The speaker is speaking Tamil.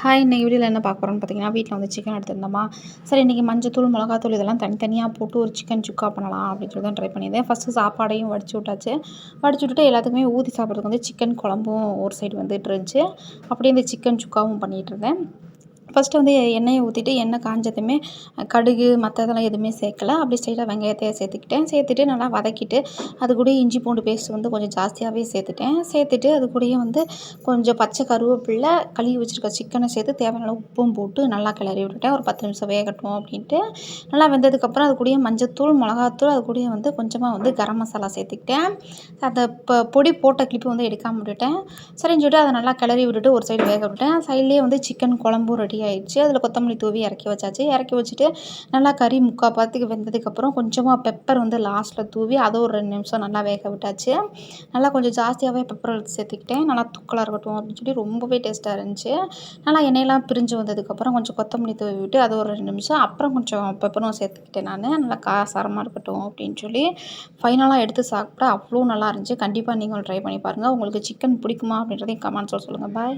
ஹாய் இன்னைக்கு வீடியோவில் என்ன பார்க்க போகிறோம்னு பார்த்தீங்கன்னா வீட்டில் வந்து சிக்கன் எடுத்துருந்தோமா. சரி இன்றைக்கி மஞ்சத்தூள் மிளகாத்தூள் இதெல்லாம் தனித்தனியாக போட்டு ஒரு சிக்கன் சுக்கா பண்ணலாம் அப்படின்னு சொல்லி தான் ட்ரை பண்ணியிருந்தேன். ஃபஸ்ட்டு சாப்பாடையும் வடிச்சு விட்டாச்சு. வடிச்சு விட்டுட்டு எல்லாத்துக்குமே ஊற்றி சாப்பிட்றதுக்கு வந்து சிக்கன் குழம்பும் ஒரு சைடு வந்துட்டு இருந்துச்சு. அப்படியே இந்த சிக்கன் சுக்காவும் பண்ணிகிட்டு இருந்தேன். ஃபஸ்ட்டு வந்து எண்ணெயை ஊற்றிட்டு எண்ணெய் காஞ்சதுமே கடுகு மற்றதெல்லாம் எதுவுமே சேர்க்கல. அப்படி ஸ்ட்ரைட்டாக வெங்காயத்தையே சேர்த்துக்கிட்டேன். சேர்த்துட்டு நல்லா வதக்கிட்டு அது கூட இஞ்சி பூண்டு பேஸ்ட் வந்து கொஞ்சம் ஜாஸ்தியாகவே சேர்த்துட்டேன். சேர்த்துட்டு அது கூடயே வந்து கொஞ்சம் பச்சை கருவேப்பில்லை கழுவி வச்சுருக்க சிக்கனை சேர்த்து தேவையான உப்பும் போட்டு நல்லா கிளறி விட்டுட்டேன். ஒரு பத்து நிமிஷம் வேகட்டும் அப்படின்ட்டு. நல்லா வெந்ததுக்கப்புறம் அது கூடயே மஞ்சத்தூள் மிளகாத்தூள் அது கூடயே வந்து கொஞ்சமாக வந்து கரம் மசாலா சேர்த்துக்கிட்டேன். அந்த இப்போ பொடி போட்ட கிளிப்பு வந்து எடுக்காமல் விட்டுட்டேன். சரின்னு சொல்லிட்டு அதை நல்லா கிளறி விட்டுட்டு ஒரு சைடு வேக விட்டேன் சைட்லேயே வந்து சிக்கன் குழம்பும் ரெடி ஆயிடுச்சு. அதில் கொத்தமல்லி தூவி இறக்கி வச்சாச்சு. இறக்கி வச்சுட்டு நல்லா கறி முக்கால் பாத்துக்கு வெந்ததுக்கப்புறம் கொஞ்சமாக பெப்பர் வந்து லாஸ்ட்டில் தூவி அதை ஒரு ரெண்டு நிமிஷம் நல்லா வேக விட்டாச்சு. நல்லா கொஞ்சம் ஜாஸ்தியாகவே பெப்பர் எடுத்து சேர்த்துக்கிட்டேன். நல்லா தூக்கலாக இருக்கட்டும் அப்படின்னு சொல்லி ரொம்பவே டேஸ்ட்டாக இருந்துச்சு. நல்லா எண்ணெயெல்லாம் பிரிஞ்சு வந்ததுக்கப்புறம் கொஞ்சம் கொத்தமல்லி தூவி விட்டு அது ஒரு ரெண்டு நிமிஷம் அப்புறம் கொஞ்சம் பெப்பரும் சேர்த்துக்கிட்டேன் நான். நல்லா காசாரமாக இருக்கட்டும் அப்படின்னு சொல்லி ஃபைனலாக எடுத்து சாப்பிட்டா அவ்வளோ நல்லா இருந்துச்சு. கண்டிப்பாக நீங்களும் ட்ரை பண்ணி பாருங்கள் உங்களுக்கு சிக்கன் பிடிக்குமா அப்படின்றதையும் கமெண்ட்ஸில் சொல்லுங்கள் பாய்